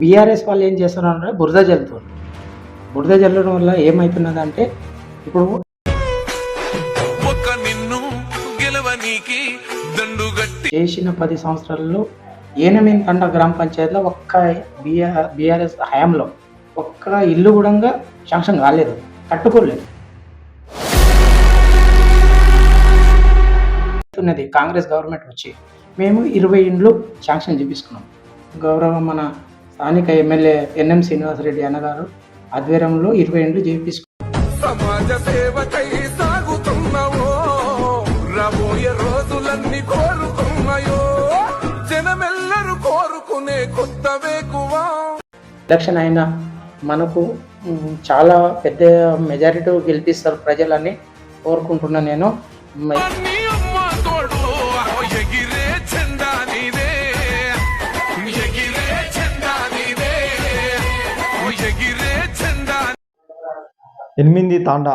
BRS వాళ్ళు ఏం చేస్తున్నారంటే బురద జల్లుతున్నారు. బురద జల్లడం వల్ల ఏమవుతున్నదంటే ఇప్పుడు చేసిన పది సంవత్సరాల్లో ఏనమిన్ తండ గ్రామ పంచాయతీలో ఒక్క బీఆర్ బీఆర్ఎస్ హయాంలో ఒక్క ఇల్లు కూడా శాంక్షన్ కాలేదు కట్టుకోలేదు. ఉన్నది కాంగ్రెస్ గవర్నమెంట్ వచ్చి మేము ఇరవై ఇండ్లు శాంక్షన్ చేపించుకున్నాం. గౌరవ మన స్థానిక ఎమ్మెల్యే ఎన్ఎం శ్రీనివాసరెడ్డి అన్నగారు ఆధ్వర్యంలో ఇరవై ఇండ్లు చేపించుకున్నాం సమాజ సేవకై సాగుతున్నావో రాబోయే రోజులన్నీ కోరుకున్నాయో జనమెల్లరూ కోరుకునే కొత్త వేకువా? ఎలక్షన్ అయినా మనకు చాలా పెద్ద మెజారిటీ గెలిపిస్తారు ప్రజలని కోరుకుంటున్నా నేను. ఎనిమిది తాండా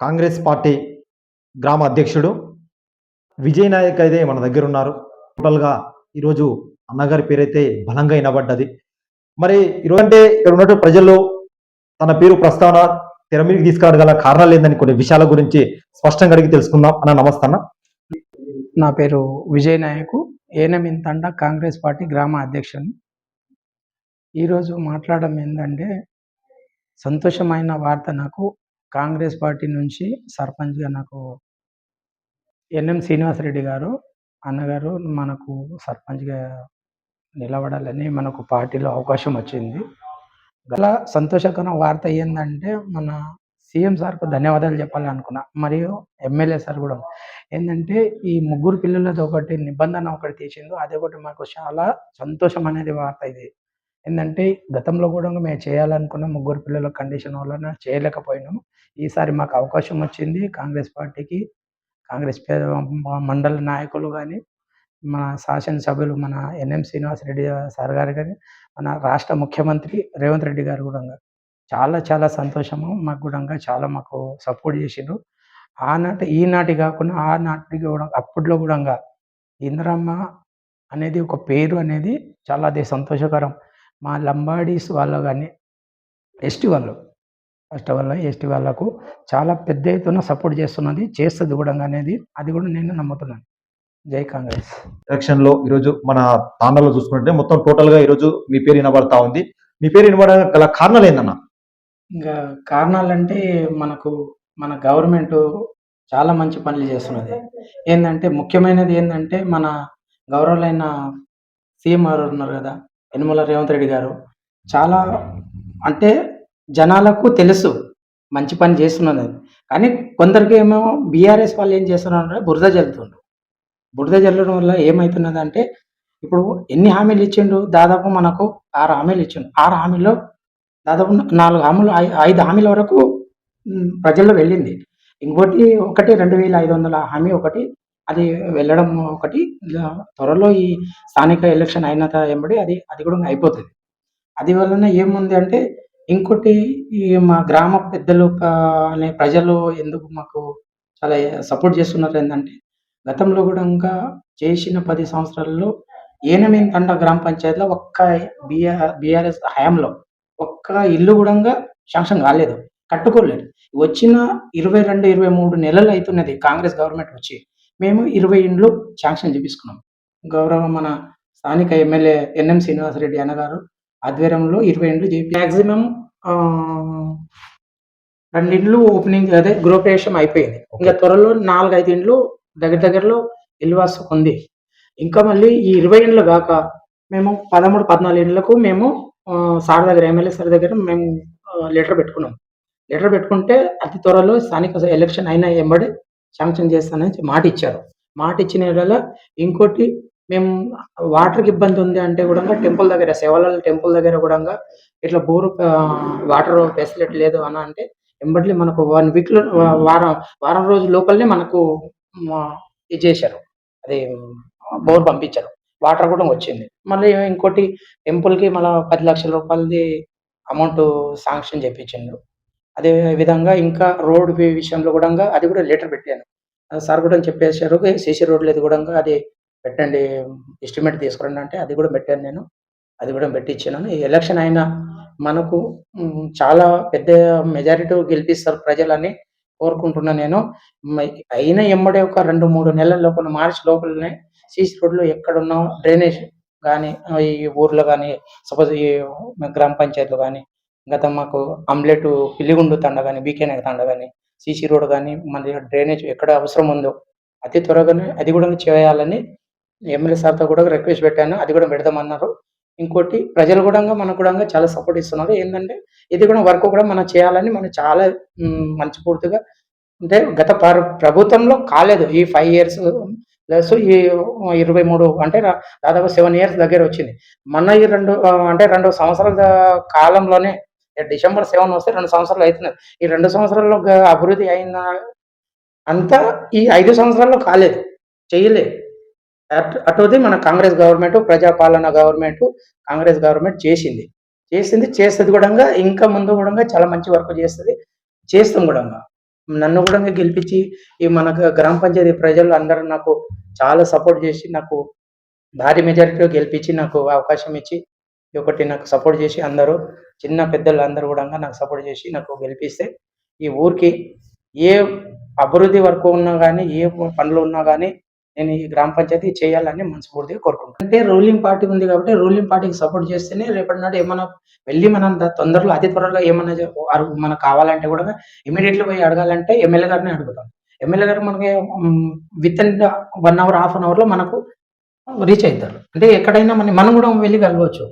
కాంగ్రెస్ పార్టీ గ్రామ అధ్యక్షుడు విజయనాయక్ అయితే మన దగ్గర ఉన్నారు. టోటల్గా ఈరోజు అన్నగారి పేరైతే బలంగా వినబడ్డది. మరి ఈరోజు అంటే ఇక్కడ ఉన్నట్టు ప్రజల్లో తన పేరు ప్రస్తావన తెర మీదకి తీసుకురాగల కారణాలు ఏందని కొన్ని విషయాల గురించి స్పష్టంగా అడిగి తెలుసుకుందాం. అన్న నమస్తాన నా పేరు విజయ్ నాయకు ఏనమిన్ తండ కాంగ్రెస్ పార్టీ గ్రామ అధ్యక్షుని. ఈరోజు మాట్లాడడం ఏంటంటే సంతోషమైన వార్త నాకు కాంగ్రెస్ పార్టీ నుంచి సర్పంచ్గా నాకు ఎన్ఎం శ్రీనివాసరెడ్డి గారు అన్నగారు మనకు సర్పంచ్గా నిలబడాలని మనకు పార్టీలో అవకాశం వచ్చింది. గల సంతోషకరమైన వార్త ఏంటంటే మన సీఎం సార్కు ధన్యవాదాలు చెప్పాలనుకున్నా మరియు ఎమ్మెల్యే సార్ కూడా ఏంటంటే ఈ ముగ్గురు పిల్లలతో ఒకటి నిబంధన ఒకటి తీసిందో అది ఒకటి మాకు చాలా సంతోషం అనేది వార్త ఇది. ఏంటంటే గతంలో కూడా మేము చేయాలనుకున్న ముగ్గురు పిల్లల కండిషన్ వలన చేయలేకపోయినాము. ఈసారి మాకు అవకాశం వచ్చింది కాంగ్రెస్ పార్టీకి. కాంగ్రెస్ మండల నాయకులు కానీ మన శాసనసభ్యులు మన ఎన్ఎం శ్రీనివాసరెడ్డి సార్ గారు కానీ మన రాష్ట్ర ముఖ్యమంత్రి రేవంత్ రెడ్డి గారు కూడా చాలా చాలా సంతోషము. మాకు కూడా చాలా మాకు సపోర్ట్ చేసిండ్రు. ఆనాటి ఈనాటి కాకుండా ఆనాటి కూడా అప్పట్లో కూడా ఇందిరమ్మ అనేది ఒక పేరు అనేది చాలా అది సంతోషకరం. మా లంబాడీస్ వాళ్ళు కానీ ఎస్టీ వాళ్ళు ఫస్ట్ వల్ల ఎస్టీ వాళ్ళకు చాలా పెద్ద ఎత్తున సపోర్ట్ చేస్తున్నది చేస్తుంది కూడా అనేది అది కూడా నేను నమ్ముతున్నాను. జై కాంగ్రెస్. ఎలక్షన్లో ఈరోజు మన తాండాలో చూసుకుంటే మొత్తం టోటల్గా ఈరోజు మీ పేరు వినబడతా ఉంది. మీ పేరు వినబడ గల కారణాలు ఏందన్న? ఇంకా కారణాలంటే మనకు మన గవర్నమెంట్ చాలా మంచి పనులు చేస్తున్నది. ఏంటంటే ముఖ్యమైనది ఏంటంటే మన గౌరవులైన సీఎం గారు ఉన్నారు కదా యనమల రేవంత్ రెడ్డి గారు. చాలా అంటే జనాలకు తెలుసు మంచి పని చేస్తున్నది కానీ కొందరికి ఏమో బీఆర్ఎస్ వాళ్ళు ఏం చేస్తున్నారంటే బురద జల్లుతుండ్రు. బురద జల్లడం వల్ల ఏమవుతున్నది అంటే ఇప్పుడు ఎన్ని హామీలు ఇచ్చిండు దాదాపు మనకు ఆరు హామీలు ఇచ్చిండు ఆరు హామీల్లో దాదాపు నాలుగు హామీలు ఐదు హామీల వరకు ప్రజల్లో వెళ్ళింది. ఇంకోటి ఒకటి రెండు వేల ఐదు వందల హామీ ఒకటి అది వెళ్ళడం ఒకటి. ఇలా త్వరలో ఈ స్థానిక ఎలక్షన్ అయిన త- వెంబడి అది అది కూడా అయిపోతుంది. అది వలన ఏముంది అంటే ఇంకోటి ఈ మా గ్రామ పెద్దలు అనే ప్రజలు ఎందుకు మాకు చాలా సపోర్ట్ చేస్తున్నారు ఏంటంటే గతంలో కూడా ఇంకా చేసిన పది సంవత్సరాల్లో ఏనమేం తండ గ్రామ పంచాయతీలో ఒక్క బీఆర్ బీఆర్ఎస్ హయాంలో ఒక్క ఇల్లు కూడా శాంక్షన్ కాలేదు కట్టుకోలేదు. వచ్చిన ఇరవై రెండు ఇరవై మూడు నెలలు అవుతున్నది కాంగ్రెస్ గవర్నమెంట్ వచ్చి. మేము ఇరవై ఇండ్లు శాంక్షన్ చేపించుకున్నాం. గౌరవ మన స్థానిక ఎమ్మెల్యే ఎన్ఎం శ్రీనివాసరెడ్డి అన్నగారు ఆధ్వర్యంలో ఇరవై ఇండ్లు చేపి మ్యాక్సిమం రెండు ఇండ్లు ఓపెనింగ్ అదే గృహప్రవేశం అయిపోయింది. ఇంకా త్వరలో నాలుగైదు ఇండ్లు దగ్గర దగ్గరలో ఇల్వాస్ ఉంది. ఇంకా మళ్ళీ ఈ ఇరవై ఇండ్లు కాక మేము పదమూడు పద్నాలుగు ఇండ్లకు మేము సార్ దగ్గర ఎమ్మెల్యే సార్ దగ్గర మేము లెటర్ పెట్టుకున్నాం. లెటర్ పెట్టుకుంటే అతి త్వరలో స్థానిక ఎలక్షన్ అయినా ఎంబడి శాంక్షన్ చేస్తానని మాట ఇచ్చారు మాట ఇచ్చిన ఇంకోటి మేము వాటర్కి ఇబ్బంది ఉంది అంటే కూడా టెంపుల్ దగ్గర శివాలయాల టెంపుల్ దగ్గర కూడా ఇట్లా బోరు వాటర్ ఫెసిలిటీ లేదు అని అంటే ఎంబడ్లీ మనకు వన్ వీక్లో వారం వారం రోజు లోపలనే మనకు ఇది చేశారు. అది బోర్ పంపించారు. వాటర్ కూడా వచ్చింది. మళ్ళీ ఇంకోటి టెంపుల్కి మళ్ళీ పది లక్షల రూపాయలది అమౌంట్ శాంక్షన్ చేయించిండు అదే విధంగా ఇంకా రోడ్ విషయంలో కూడా అది కూడా లెటర్ పెట్టాను. సార్ కూడా చెప్పేశారు సీసీ రోడ్ లేదు కూడా అది పెట్టండి ఎస్టిమేట్ తీసుకురండి అంటే అది కూడా పెట్టాను నేను. అది కూడా పెట్టించాను ఈ ఎలక్షన్ అయినా మనకు చాలా పెద్ద మెజారిటీ గెలిపిస్తారు ప్రజలని కోరుకుంటున్నా నేను. అయిన ఎమ్మడే ఒక రెండు మూడు నెలల లోపల మార్చి లోపలనే సీసీ రోడ్లు ఎక్కడున్నా డ్రైనేజ్ కానీ ఈ ఊర్లో కానీ సపోజ్ ఈ గ్రామ పంచాయతీలు కానీ గత మాకు అమ్లెట్ పిల్లిగుండు తండ కానీ బీకేనే తండ కానీ సీసీ రోడ్ కానీ మన డ్రైనేజ్ ఎక్కడ అవసరం ఉందో అతి త్వరగానే అది కూడా చేయాలని ఎమ్మెల్యే సార్తో కూడా రిక్వెస్ట్ పెట్టాను. అది కూడా పెడదామన్నారు. ఇంకోటి ప్రజలు కూడా మనకు కూడా చాలా సపోర్ట్ ఇస్తున్నారు. ఏంటంటే ఇది కూడా వర్క్ కూడా మనం చేయాలని మనం చాలా మంచి పూర్తిగా అంటే గత ప్రభుత్వంలో కాలేదు. ఈ ఫైవ్ ఇయర్స్ ప్లస్ ఈ ఇరవై మూడు అంటే దాదాపు సెవెన్ ఇయర్స్ దగ్గర వచ్చింది. మన ఈ రెండు అంటే రెండు సంవత్సరాల కాలంలోనే డిసెంబర్ సెవెన్ వస్తే రెండు సంవత్సరాలు అవుతున్నాయి ఈ రెండు సంవత్సరాల్లో అభివృద్ధి అయిన అంతా ఈ ఐదు సంవత్సరాల్లో కాలేదు. చేయలేదు అట్- అటుది మన కాంగ్రెస్ గవర్నమెంట్ ప్రజాపాలన గవర్నమెంట్ కాంగ్రెస్ గవర్నమెంట్ చేసింది. చేసింది చేస్తుంది కూడా ఇంకా ముందు కూడా చాలా మంచి వర్క్ చేస్తుంది. చేస్తాం కూడా నన్ను కూడా గెలిపించి ఈ మన గ్రామ పంచాయతీ ప్రజలు అందరూ నాకు చాలా సపోర్ట్ చేసి నాకు భారీ మెజారిటీలో గెలిపించి నాకు అవకాశం ఇచ్చి ఈ ఒకటి నాకు సపోర్ట్ చేసి అందరూ చిన్న పెద్దలు అందరూ కూడా నాకు సపోర్ట్ చేసి నాకు గెలిపిస్తే ఈ ఊరికి ఏ అభివృద్ధి వర్క్ ఉన్నా కానీ ఏ పనులు ఉన్నా కానీ నేను ఈ గ్రామ పంచాయతీ చేయాలని మనస్ఫూర్తిగా కోరుకుంటాను అంటే రూలింగ్ పార్టీ ఉంది కాబట్టి రూలింగ్ పార్టీకి సపోర్ట్ చేస్తేనే రేపటి నాడు ఏమైనా వెళ్ళి మనం తొందరలో అతి త్వరగా ఏమైనా మనకు కావాలంటే కూడా ఇమీడియట్లీ పోయి అడగాలంటే ఎమ్మెల్యే గారిని అడుగుతాం. ఎమ్మెల్యే గారు మనకి within one hour half an అవర్లో మనకు రీచ్ అవుతారు అంటే ఎక్కడైనా మనం మనం కూడా వెళ్ళి కలవచ్చు.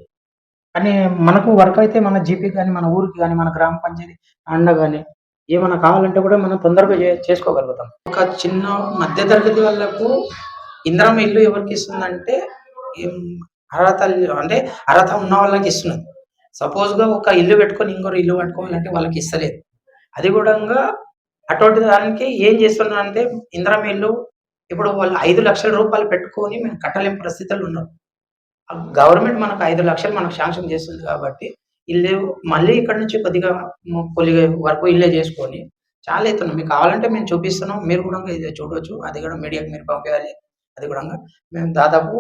కానీ మనకు వర్క్ అయితే మన జీపీ కానీ మన ఊరికి కానీ మన గ్రామ పంచాయతీ అండ కానీ ఏమైనా కావాలంటే కూడా మనం తొందరగా చే- చేసుకోగలుగుతాం. ఒక చిన్న మధ్య తరగతి వాళ్ళకు ఇంద్రం ఇల్లు ఎవరికి ఇస్తుందంటే ఏం అర్హత లే- అంటే అర్హత ఉన్న వాళ్ళకి ఇస్తున్నది సపోజ్గా ఒక ఇల్లు పెట్టుకొని ఇంకొక ఇల్లు కట్టుకోవాలంటే వాళ్ళకి ఇస్తలేదు. అది కూడా అటువంటి దానికి ఏం చేస్తున్నారు అంటే ఇంద్రం ఇల్లు ఇప్పుడు వాళ్ళు ఐదు లక్షల రూపాయలు పెట్టుకొని మేము కట్టలేని పరిస్థితులు ఉన్నారు గవర్నమెంట్ మనకు ఐదు లక్షలు మనకు శాంక్షన్ చేస్తుంది కాబట్టి ఇల్లు మళ్ళీ ఇక్కడ నుంచి కొద్దిగా కొద్దిగా వరకు ఇల్లే చేసుకొని చాలా అవుతున్నాం మీకు కావాలంటే మేము చూపిస్తున్నాం. మీరు కూడా ఇది చూడవచ్చు అది కూడా మీడియాకి మీరు పంపించాలి అది కూడా మేము దాదాపు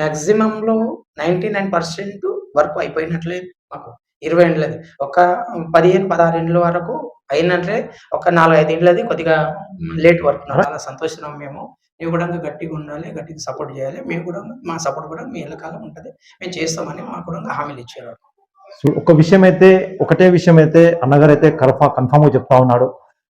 maximum లో నైంటీ నైన్ పర్సెంట్ వర్క్ అయిపోయినట్లే మాకు. ఇరవై ఇండ్లది ఒక పదిహేను పదహారు ఇండ్ల వరకు అయినట్లే. ఒక నాలుగు ఐదు ఇండ్లది కొద్దిగా లేట్ వర్క్. చాలా సంతోషం మేము. మేము కూడా గట్టిగా ఉండాలి గట్టిగా సపోర్ట్ చేయాలి మేము కూడా మా సపోర్ట్ కూడా మీ ఎల్లకాలం ఉంటుంది. మేము చేస్తామని మాకు కూడా హామీలు ఇచ్చారు. సో ఒక విషయం అయితే ఒకటే విషయం అయితే అన్నగారు అయితే కన్ఫా కన్ఫామ్గా చెప్తా ఉన్నాడు.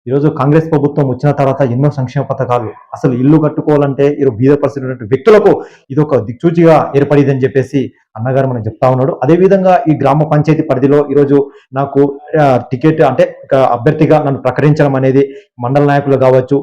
ఈరోజు కాంగ్రెస్ ప్రభుత్వం వచ్చిన తర్వాత ఎన్నో సంక్షేమ పథకాలు అసలు ఇల్లు కట్టుకోవాలంటే ఈరోజు బీద పరిస్థితి వ్యక్తులకు ఇది ఒక దిక్సూచిగా ఏర్పడిందని చెప్పేసి అన్నగారు మనకు చెప్తా ఉన్నాడు. అదే విధంగా ఈ గ్రామ పంచాయతీ పరిధిలో ఈరోజు నాకు టికెట్ అంటే అభ్యర్థిగా నన్ను ప్రకటించడం అనేది మండల నాయకులు కావచ్చు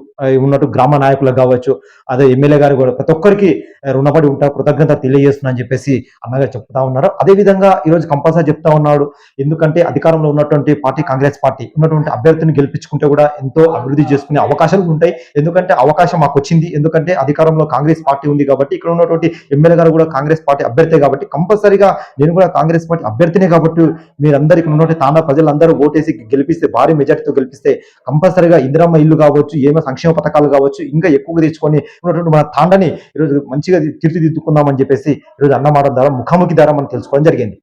ఉన్నట్టు గ్రామ నాయకులు కావచ్చు అదే ఎమ్మెల్యే గారు కూడా ప్రతి ఒక్కరికి రుణపడి ఉంటారు కృతజ్ఞత తెలియజేస్తున్నా అని చెప్పేసి అన్నగారు చెప్తా ఉన్నారు. అదే విధంగా ఈరోజు కంపల్సరీ చెప్తా ఉన్నాడు. ఎందుకంటే అధికారంలో ఉన్నటువంటి పార్టీ కాంగ్రెస్ పార్టీ ఉన్నటువంటి అభ్యర్థిని గెలిపించుకుంటే కూడా ఎంతో అభివృద్ధి చేసుకునే అవకాశాలు ఉంటాయి. ఎందుకంటే అవకాశం మాకు వచ్చింది. ఎందుకంటే అధికారంలో కాంగ్రెస్ పార్టీ ఉంది కాబట్టి ఇక్కడ ఉన్నటువంటి ఎమ్మెల్యే గారు కూడా కాంగ్రెస్ పార్టీ అభ్యర్థి కాబట్టి కంపల్సరీగా నేను కూడా కాంగ్రెస్ పార్టీ అభ్యర్థినే కాబట్టి మీరందరూ ఇక్కడ ఉన్నటువంటి తాండా ప్రజలందరూ ఓటేసి గెలిపిస్తే భారీ మెజార్టీతో గెలిపిస్తే కంపల్సరీగా ఇందిరమ్మ ఇల్లు కావచ్చు ఏమో సంక్షేమ పథకాలు కావచ్చు ఇంకా ఎక్కువగా తెచ్చుకొని ఉన్నటువంటి మన తాండని ఈరోజు మంచిగా తీర్చిదిద్దుకుందామని చెప్పేసి ఈరోజు అన్నమాట ద్వారా ముఖాముఖి ద్వారా మనం తెలుసుకోవడం జరిగింది.